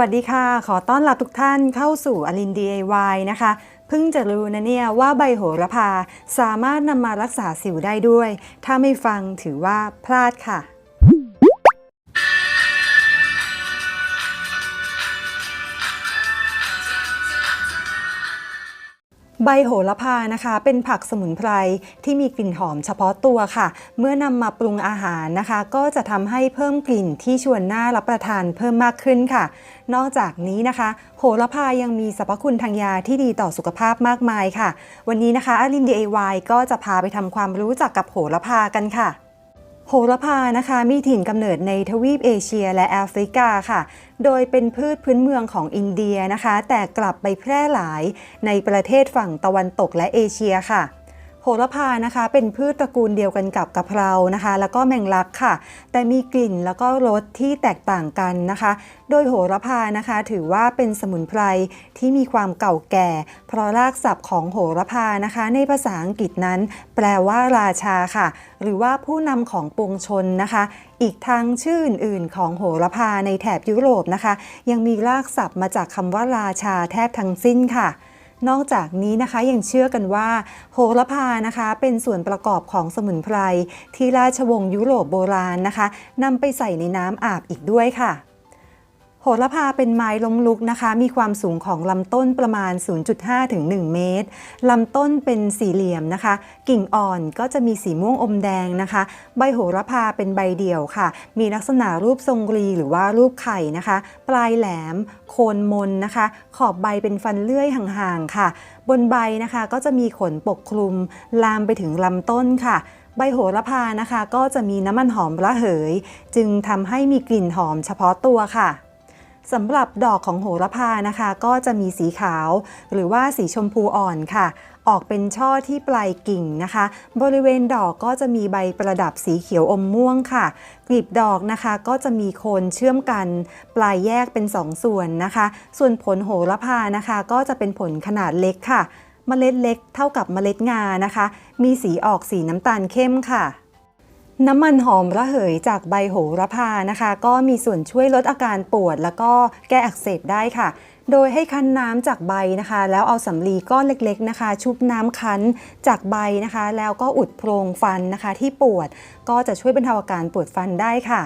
วัสดีค่ะ ขอต้อนรับทุกท่านเข้าสู่อลิน DIY นะคะ เพิ่งจะรู้นะเนี่ยว่าใบโหระพาสามารถนำมารักษาสิวได้ด้วย ถ้าไม่ฟังถือว่าพลาดค่ะ ใบโหระพานะคะ เป็นผักสมุนไพรที่มีกลิ่นหอมเฉพาะตัวค่ะ เมื่อนำมาปรุงอาหารนะคะ ก็จะทำให้เพิ่มกลิ่นที่ชวนน่ารับประทานเพิ่มมากขึ้นค่ะ นอกจากนี้นะคะ โหระพายังมีสรรพคุณทางยาที่ดีต่อสุขภาพมากมายค่ะ วันนี้นะคะอาริน DIY ก็จะพาไปทำความรู้จักกับโหระพากันค่ะ โหระพานะคะมีถิ่นกำเนิดในทวีปเอเชียและแอฟริกาค่ะ โดยเป็นพืชพื้นเมืองของอินเดียนะคะ แต่กลับไปแพร่หลายในประเทศฝั่งตะวันตกและเอเชียค่ะ โหระพานะคะเป็นพืชตระกูลเดียวกันกับกะเพรานะคะ แล้วก็แมงลักค่ะ แต่มีกลิ่นแล้วก็รสที่แตกต่างกันนะคะ โดยโหระพานะคะ ถือว่าเป็นสมุนไพรที่มีความเก่าแก่ เพราะรากศัพท์ของโหระพานะคะ ในภาษาอังกฤษนั้น แปลว่าราชาค่ะ หรือว่าผู้นำของปวงชนนะคะ อีกทั้งชื่ออื่นๆของโหระพาในแถบยุโรปนะคะ ยังมีรากศัพท์มาจากคำว่าราชาแทบทั้งสิ้นค่ะ นอกจากนี้นะคะยังเชื่อกันว่า โหระพานะคะ เป็นส่วนประกอบของสมุนไพรที่ราชวงศ์ยุโรปโบราณนะคะนำไปใส่ในน้ำอาบอีกด้วยค่ะ โหระพาเป็นไม้ล้มลุกนะคะ มีความสูงของลำต้นประมาณ 0.5 ถึง 1 เมตร ลำต้นเป็นสี่เหลี่ยมนะคะ กิ่งอ่อนก็จะมีสีม่วงอมแดงนะคะ ใบโหระพาเป็นใบเดี่ยวค่ะ มีลักษณะรูปทรงรีหรือว่ารูปไข่นะคะ ปลายแหลม โคนมนนะคะ ขอบใบเป็นฟันเลื่อยห่างๆค่ะ บนใบนะคะก็จะมีขนปกคลุม ลามไปถึงลำต้นค่ะใบโหระพานะคะ ก็จะมีน้ำมันหอมระเหย จึงทำให้มีกลิ่นหอมเฉพาะตัวค่ะ สำหรับดอกของโหระพานะคะ ก็จะมีสีขาว หรือว่าสีชมพูอ่อนค่ะ ออกเป็นช่อที่ปลายกิ่งนะคะ บริเวณดอกก็จะมีใบประดับสีเขียวอมม่วงค่ะกลีบดอกนะคะก็จะมีโคนเชื่อมกัน ปลายแยกเป็น 2ส่วนนะคะ ส่วนผลโหระพานะคะ ก็จะเป็นผลขนาดเล็กค่ะ เมล็ดเล็กเท่ากับเมล็ดงานะคะ มีสีออกสีน้ำตาลเข้มค่ะ น้ำมันหอมระเหยจากใบโหระพานะคะ ก็มีส่วนช่วยลดอาการปวด แล้วก็แก้อักเสบได้ค่ะ โดยให้คั้นน้ำจากใบนะคะ แล้วเอาสำลีก้อนเล็กๆนะคะ ชุบน้ำคั้นจากใบนะคะ แล้วก็อุดโพรงฟันนะคะ ที่ปวดก็จะช่วยบรรเทาอาการปวดฟันได้ค่ะ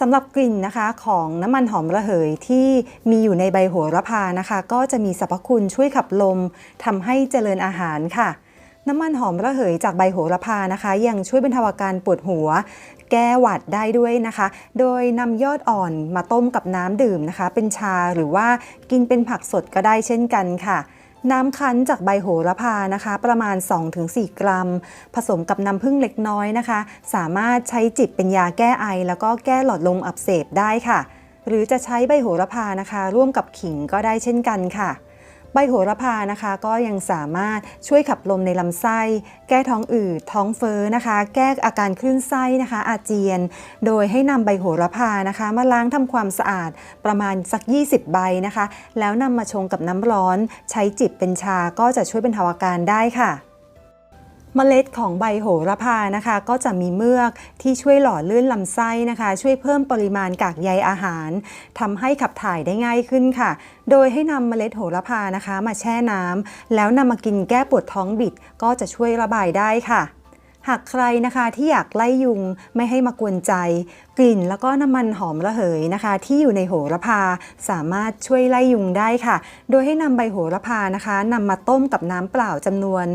สำหรับกลิ่นนะคะของน้ำมันหอมระเหยที่มีอยู่ในใบโหระพานะคะ ก็จะมีสรรพคุณช่วยขับลมทำให้เจริญอาหารค่ะ น้ำมันหอมระเหยจากใบโหระพานะคะ ยังช่วยบรรเทาอาการปวดหัว แก้หวัดได้ด้วยนะคะ โดยนำยอดอ่อนมาต้มกับน้ำดื่มนะคะ เป็นชาหรือว่ากินเป็นผักสดก็ได้เช่นกันค่ะน้ำคั้นจากใบโหระพานะคะ ประมาณ 2-4 กรัม ผสมกับน้ำผึ้งเล็กน้อยนะคะ สามารถใช้จิบเป็นยาแก้ไอ แล้วก็แก้หลอดลมอักเสบได้ค่ะ หรือจะใช้ใบโหระพานะคะ ร่วมกับขิงก็ได้เช่นกันค่ะ ใบโหระพานะคะก็ยังสามารถช่วยขับลมในลำไส้ แก้ท้องอืดท้องเฟ้อนะคะ แก้อาการคลื่นไส้นะคะ อาเจียน โดยให้นำใบโหระพานะคะ มาล้างทำความสะอาดประมาณสัก 20 ใบนะคะ แล้วนำมาชงกับน้ำร้อน ใช้จิบเป็นชาก็จะช่วยบรรเทาอาการได้ค่ะ เมล็ดของใบโหระพานะคะ ก็จะมีเมือกที่ช่วยหล่อลื่นลำไส้นะคะ ช่วยเพิ่มปริมาณกากใยอาหารทำให้ขับถ่ายได้ง่ายขึ้นค่ะ โดยให้นำเมล็ดโหระพานะคะ มาแช่น้ำแล้วนำมากินแก้ปวดท้องบิด ก็จะช่วยระบายได้ค่ะ หากใครนะคะที่อยากไล่ยุงไม่ให้มากวนใจ กลิ่นแล้วก็น้ำมันหอมระเหยนะคะ ที่อยู่ในโหระพาสามารถช่วยไล่ยุงได้ค่ะ โดยให้นำใบโหระพานะคะนำมาต้มกับน้ำเปล่าจำนวน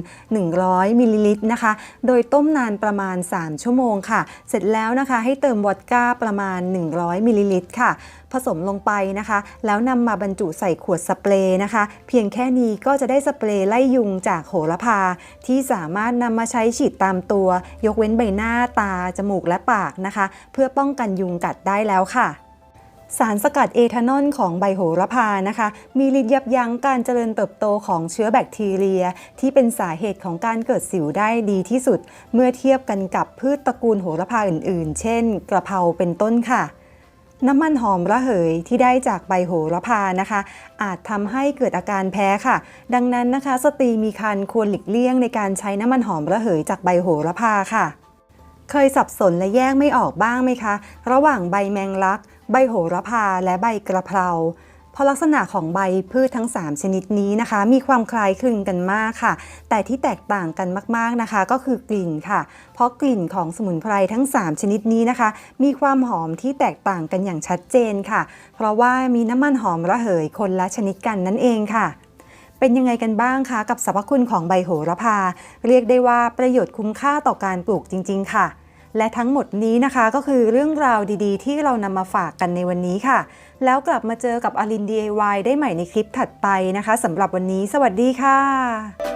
100มิลลิลิตรนะคะ โดยต้มนานประมาณ 3 ชั่วโมงค่ะ เสร็จแล้วนะคะให้เติมวอดก้าประมาณ 100มิลลิลิตรค่ะ ผสมลงไปนะคะ แล้วนำมาบรรจุใส่ขวดสเปรย์นะคะ เพียงแค่นี้ก็จะได้สเปรย์ไล่ยุงจากโหระพา ที่สามารถนำมาใช้ฉีดตามตัว ยกเว้นใบหน้าตา จมูกและปากนะคะ เพื่อป้องกันยุงกัดได้แล้วค่ะ สารสกัดเอทานอลของใบโหระพานะคะ มีฤทธิ์ยับยั้งการเจริญเติบโตของเชื้อแบคทีเรีย ที่เป็นสาเหตุของการเกิดสิวได้ดีที่สุด เมื่อเทียบกันกับพืชตระกูลโหระพาอื่นๆ เช่น กระเพราเป็นต้นค่ะน้ำมันหอมระเหยที่ได้จากใบโหระพานะคะ อาจทำให้เกิดอาการแพ้ค่ะ ดังนั้นนะคะ สตรีมีครรภ์ควรหลีกเลี่ยงในการใช้น้ำมันหอมระเหยจากใบโหระพาค่ะ เคยสับสนและแยกไม่ออกบ้างไหมคะ ระหว่างใบแมงลัก ใบโหระพา และใบกระเพราเพราะลักษณะของใบพืชทั้ง 3 ชนิดนี้นะคะ มีความคล้ายคลึงกันมากค่ะ แต่ที่แตกต่างกันมากๆนะคะ ก็คือกลิ่นค่ะ เพราะกลิ่นของสมุนไพรทั้ง 3 ชนิดนี้นะคะ มีความหอมที่แตกต่างกันอย่างชัดเจนค่ะ เพราะว่ามีน้ำมันหอมระเหยคนละชนิดกันนั่นเองค่ะ เป็นยังไงกันบ้างคะกับสรรพคุณของใบโหระพา เรียกได้ว่าประโยชน์คุ้มค่าต่อการปลูกจริง ๆ ค่ะ และทั้งหมดนี้นะคะก็คือเรื่องราวดีๆ ที่เรานำมาฝากกันในวันนี้ค่ะ แล้วกลับมาเจอกับอลิน DIY ได้ใหม่ในคลิปถัดไปนะคะสำหรับวันนี้ สวัสดีค่ะ